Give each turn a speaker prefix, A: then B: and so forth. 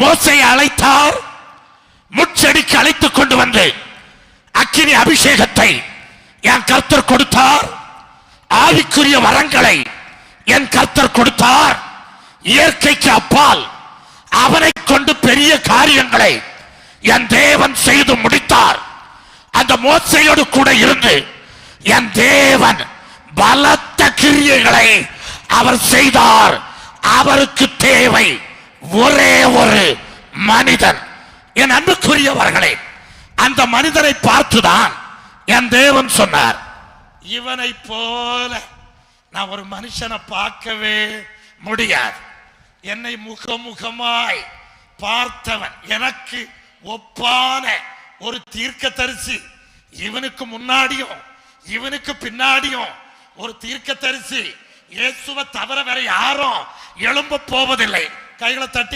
A: மோசையை அழைத்தார். முச்செடிக்கு அழைத்துக் கொண்டு வந்து அக்கினி அபிஷேகத்தை என் கர்த்தர் கொடுத்தார். ஆவிக்குரிய வரங்களை என் கர்த்தர் கொடுத்தார். இயற்கைக்கு அப்பால் அவனை கொண்டு பெரிய காரியங்களை என் தேவன் செய்து முடித்தார். அந்த மோசையோடு கூட இருந்து என் தேவன் பலத்த கிரியைகளை அவர் செய்தார். அவருக்கு தேவை ஒரே ஒரு மனிதன். என் அன்புக்குரியவர்களே அந்த மனிதனை பார்த்துதான் என் தேவன் சொன்னார். இவனை போல நான் ஒரு மனுஷனை பார்க்கவே முடியாது. என்னை முகமுகமாய் பார்த்தவன் எனக்கு ஒப்பான ஒரு தீர்க்கதரிசி. இவனுக்கு முன்னாடியும் இவனுக்கு பின்னாடியும் ஒரு தீர்க்கதரிசி. இயேசுவை தவிர வேற யாரும் எழும்ப போவதில்லை. கைகளை தட்டி